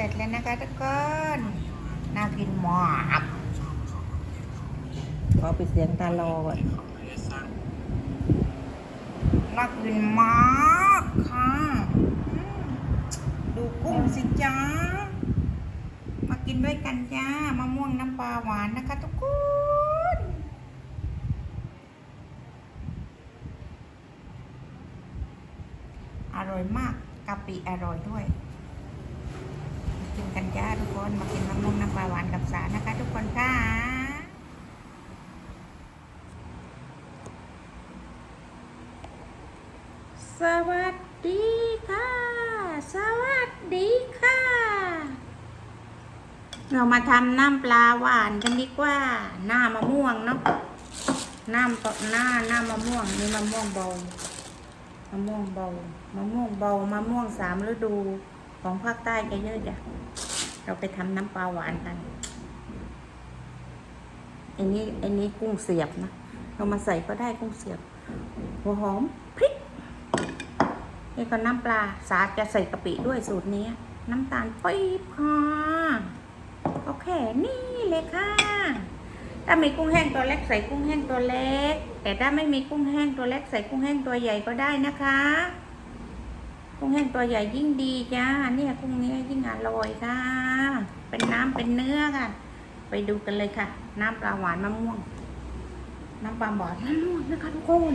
ร็จแล้วนะคะทุกคน น่ากินมากขอไปเสียงตาลอก่อนน่ากินมากค่ะอืมดูกุ้งสิจ้า มากินด้วยกันจ้ามะม่วงน้ำปลาหวานนะคะทุกคนอร่อยมากกะปิอร่อยด้วยมา กันจ้าทุกคนมากินมะม่วงน้ำปลาหวานกับสานะคะ ทุกคนค่ะสวัสดีค่ะ สวัสดีค่ะ เรามาทำน้ำปลาหวานกันดีกว่า หน้ามะม่วงเนาะน้ำปะหน้าหน้ามะม่วงนี่มะม่วงเบามะม่วงเบามะม่วงเบามะม่วงสามฤดู ของภาคใต้เยอะจ้ะเราไปทำน้ำปลาหวานกันอันนี้อันนี้กุ้งเสียบนะ เรามาใส่ก็ได้กุ้งเสียบ หัวหอมพริกนี่ก็น้ำปลาสาจะใส่กะปิด้วยสูตรนี้ น้ำตาลปี๊บค่ะโอเคนี่เลยค่ะ ถ้ามีกุ้งแห้งตัวเล็กใส่กุ้งแห้งตัวเล็ก แต่ถ้าไม่มีกุ้งแห้งตัวเล็กใส่กุ้งแห้งตัวใหญ่ก็ได้นะคะ กุ้งแห้งตัวใหญ่ยิ่งดีจ้าเนี่ยกุ้งนี้ยิ่งอร่อยค่ะ เป็นน้ำเป็นเนื้อค่ะ ไปดูกันเลยค่ะ น้ำปลาหวานมะม่วง น้ำปลาหวานมะม่วงนะคะทุกคน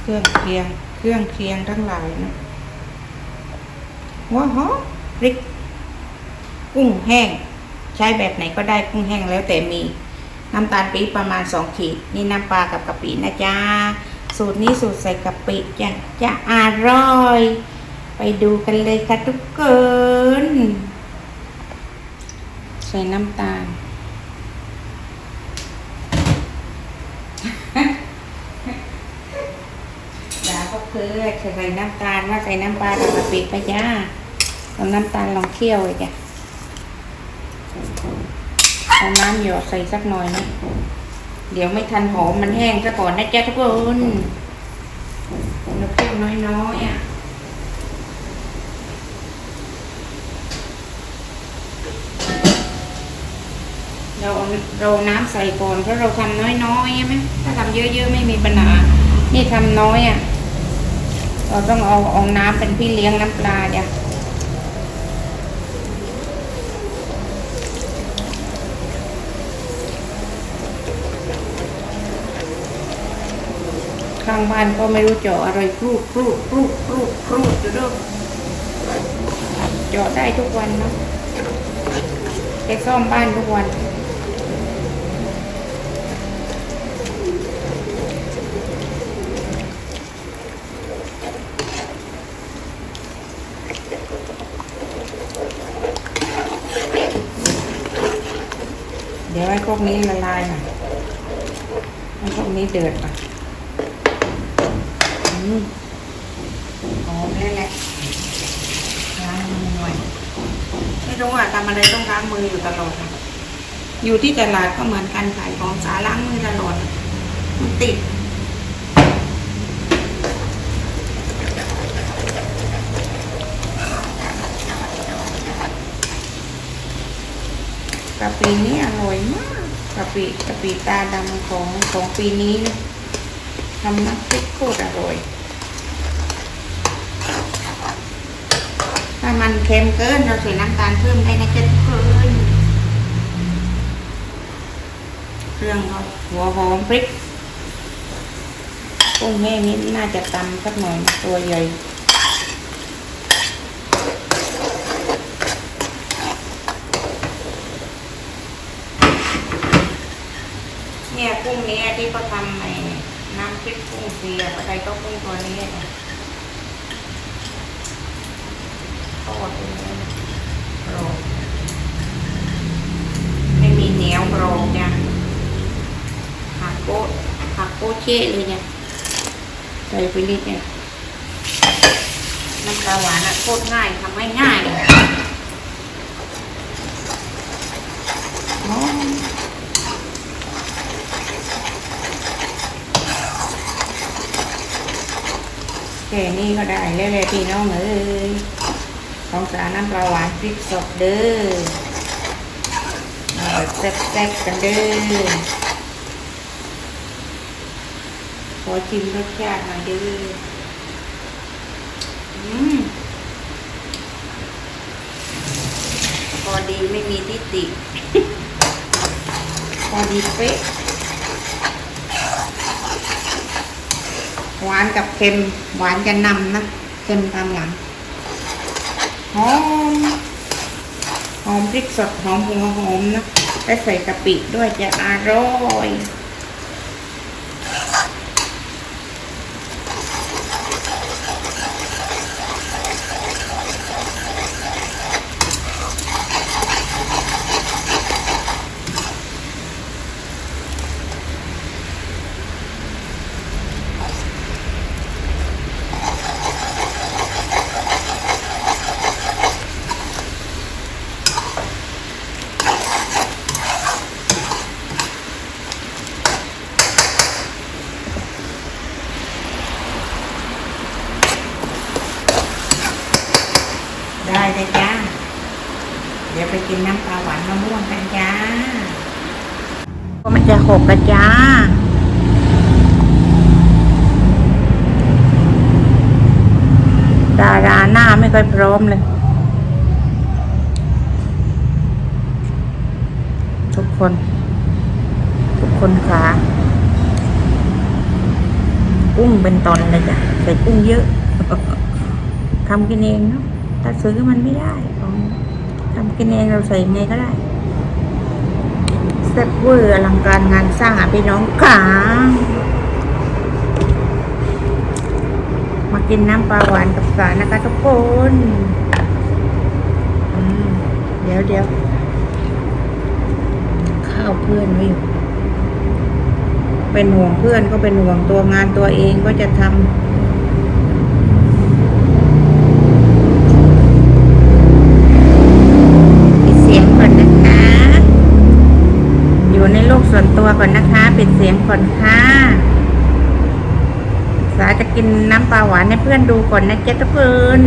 เครื่องเคียง เครื่องเคียงทั้งหลายนะหัวหอมพริก กุ้งแห้ง ใช้แบบไหนก็ได้กุ้งแห้งแล้วแต่มี น้ำตาลปี๊บประมาณสองขีด นี่น้ำปลากับกะปินะจ๊ะ สูตรนี้สูตรใส่กะปิจะจะอร่อย ไปดูกันเลยค่ะทุกคนใส่น้ำตาล ดาก็คือใส่น้ำตาลว่าใส่น้ำปลากับกะปิไปจ้าเอาน้ำตาลลองเคี่ยวเลยจ้ะเอาน้ำหยอดใส่สักหน่อยนะ เดี๋ยวไม่ทันหอมมันแห้งซะก่อนนะจ๊ะทุกคนเราเคี่ยวน้อยๆอะเราเอาเราน้ำใส่ก่อนเพราะเราทำน้อยๆใช่ไหมถ้าทำเยอะๆไม่มีปัญหา นี่ทำน้อยอะ เราต้องเอาเอาน้ำเป็นพี่เลี้ยงน้ำปลาเดี๋ยวางบ้านก็ไม่รู้เจาะอะไรครูดครูดครูดครูดครูดอยู่เด้วยเจาะได้ทุกวันเนาะไปซ่อมบ้านทุกวันเดี๋ยวให้พวกนี้ละลายหน่อยให้พวกนี้เดือดก่อนอืม หอมแล้วแหละล้างมือหน่อยไม่รู้อะทำอะไรต้องล้างมืออยู่ตลอดอะอยู่ที่ตลาดก็เหมือนกันขายของสาล้างมือตลอดอะมันติด กะปินี้อร่อยมากกะปิกะปิตาดำของของปีนี้นะทำน้ำพริกโคตรอร่อย ถ้ามันเค็มเกินเราใส่น้ำตาลเพิ่มได้นะจะทุกคนเครื่องก็หัวหอมพริกกุ้งแห้งนี้น่าจะตำสักหน่อยตัวใหญ่เนี่ยกุ้งเนี้ยที่เขาทำในน้ำพริกกุ้งเสียอะไรก็กุ้งตัวนี้นะท อดกรอบไม่มีเหนียวกรอบจ้ะหักโป๊ะหักโป๊ะเช่เลยเนี่ยใส่ไปนิดเนี่ยน้ำปลาหวานอะโคตรง่ายทำง่ายๆหอมกแค่นี้ก็ได้แล้วเลยพี่น้องเอ้ย ของสารน้ำปลาหวานพริกสดเด้อเอาแบบแซ่บๆกันเด้อขอชิมรสชาติหน่อยเด้ออืมพอดีไม่มีทิฏฐิพอดีเป๊ะหวานกับเค็มหวานจะนำนะเค็มตามหลัง หอม หอมพริกสดหอมหัวหอมนะและใส่กะปิด้วยจะอร่อย ได้เลยจ้า เดี๋ยวไป กินน้ำปลาหวานมะม่วงกันจ้ามันจะหกกันจ้าดาราหน้าไม่ค่อยพร้อมเลย ทุกคน ทุกคนขากุ้งเป็นตอนเลยจ้ะใส่กุ้งเยอะทำกินเองเนาะถ้าซื้อมันไม่ได้ ทำกินเองเราใส่ยังไงก็ได้แซ่บเวอร์อลังการงานสร้างอะพี่น้องขามากินน้ำปลาหวานกับสานะคะทุกคนเดี๋ยวเดี๋ยวข้าวเพื่อนไว้อยู่เป็นห่วงเพื่อนก็เป็นห่วงตัวงานตัวเองก็จะทำ ปิดเสียงก่อนนะคะ อยู่ในโลกส่วนตัวก่อนนะคะ ปิดเสียง ก่อนค่ะสาจะกินน้ำปลาหวานให้เพื่อนดูก่อนนะเจ๊ทุกคน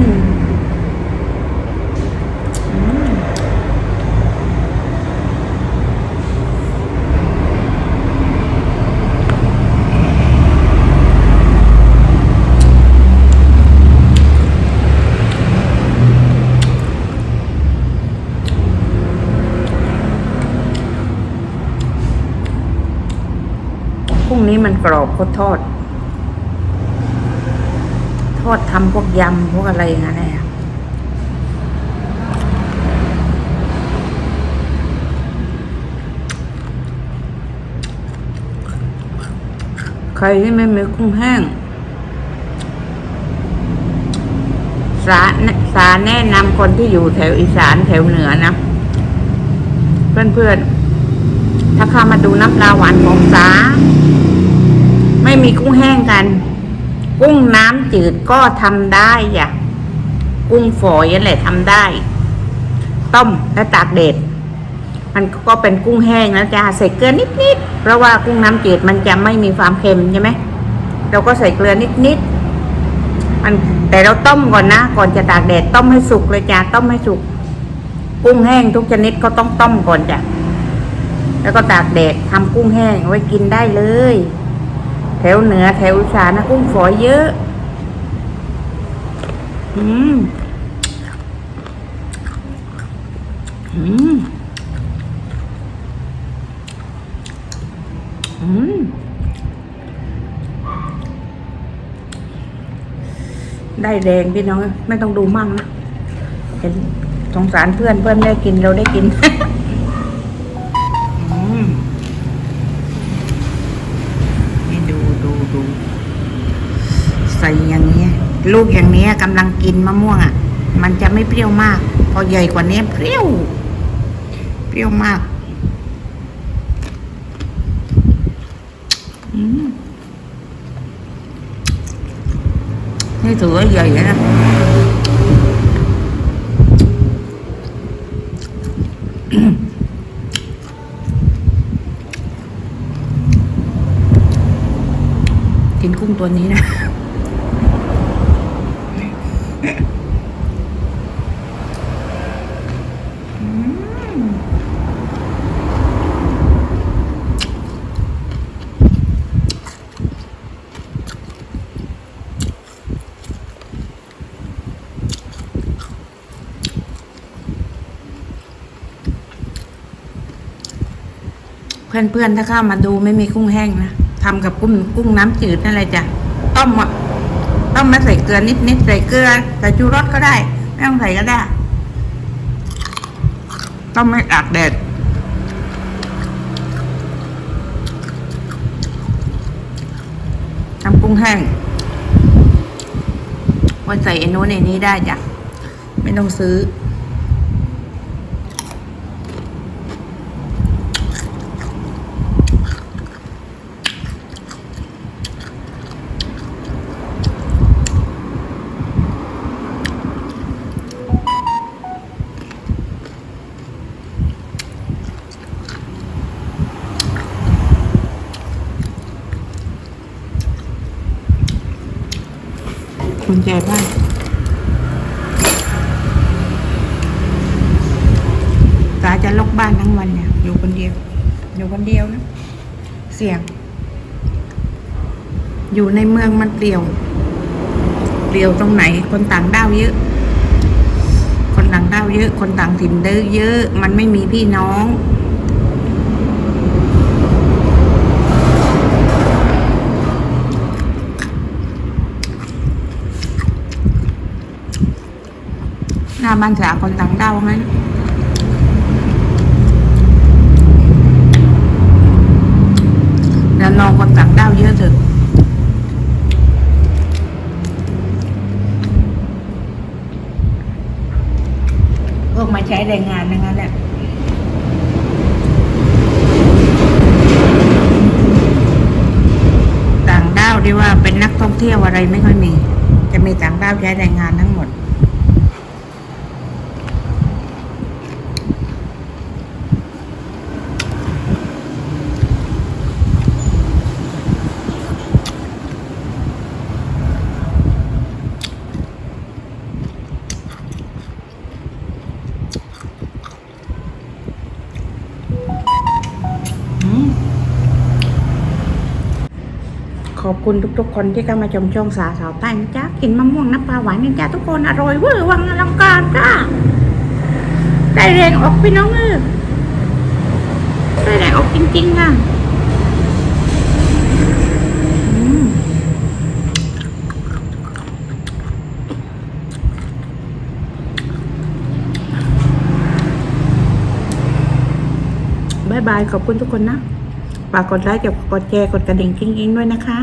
นี้มันกรอบเขาทอด ทอดทำพวกยำพวกอะไรอย่างเงี้ยเนี่ยใครที่ไม่มีกุ้งแห้ง สาสาแนะนำคนที่อยู่แถวอีสานแถวเหนือนะ เพื่อนๆ ถ้าเข้ามาดูน้ำปลาหวานของสา ม่มีกุ้งแห้งกัน กุ้งน้ำจืดก็ทำได้อย่ะกุ้งฝอยนั่นแหละทำได้ ต้มและตากแดดมันก็เป็นกุ้งแห้งนะจ๊ะใส่เกลือนิดๆเพราะว่ากุ้งน้ำจืดมันจะไม่มีความเค็มใช่ไหมเราก็ใส่เกลือนิดๆมันแต่เราต้มก่อนนะ ก่อนจะตากแดดต้มให้สุกเลยจ้ะต้มให้สุก กุ้งแห้งทุกชนิดก็ต้องต้มก่อนจ้ะแล้วก็ตากแดดทำกุ้งแห้งไว้กินได้เลย แถวเหนือแถวอีสานนะกุ้งฝอยเยอะ อืม อืม อืม ได้แรงพี่น้อง ไม่ต้องดูมั่งนะเห็นสงสารเพื่อนเพื่อนได้กินเราได้กิน ส่อย่างนี้ลูกอย่างนี้กำลังกินมะม่วงอะ มันจะไม่เปรี้ยวมาก พอใหญ่กว่านี้เปรี้ยว เปรี้ยวมากนี่ถือว่าใหญ่แล้วนะกินกุ้งตัวนี้นะ เพื่อนๆ ถ้าข้ามาดูไม่มีกุ้งแห้งนะทำกับกุ้งกุ้งน้ำจืดนั่นแหละจ้ะ ต้มอะ ต้มแล้วใส่เกลือนิดๆใส่เกลือใส่ชูรสก็ได้ ไม่ต้องใส่ก็ได้ ต้มไม่อักแดดทำกุ้งแห้งว่าใส่ไอ้นู้นไอ้นี้ได้จ้ะไม่ต้องซื้อ คุณแจบ้านตาจะลอกบ้านทั้งวันเนี่ย อยู่คนเดียว อยู่คนเดียวนะ เสี่ยง อยู่ในเมืองมันเปลี่ยว เปลี่ยวตรงไหน คนต่างด้าวเยอะ คนต่างด้าวเยอะ คนต่างถิ่นเด้อเยอะ มันไม่มีพี่น้อง หน้าบ้านสาคนต่างด้าวไหมแล้วนองคนต่างด้าวเยอะถอะพวกมาใช้แรงงานนั้นแหละต่างด้าวที่ว่าเป็นนักท่องเที่ยวอะไรไม่ค่อยมี จะมีต่างด้าวใช้แรงงานทั้งหมด คุณทุกๆ คนที่เข้ามาชมช่องสาสาวใต้นะจ๊ะกินมะม่วงน้ำปลาหวานกันจ้าทุกคนอร่อยเวอร์วังอลังการจ้าได้แรงออกพี่น้องเออได้แรงออกจริงๆค่ะบายบายขอบคุณทุกคนนะ ฝากกดไลค์กดแชร์กดกระดิ่งกิ้งๆด้วยนะคะ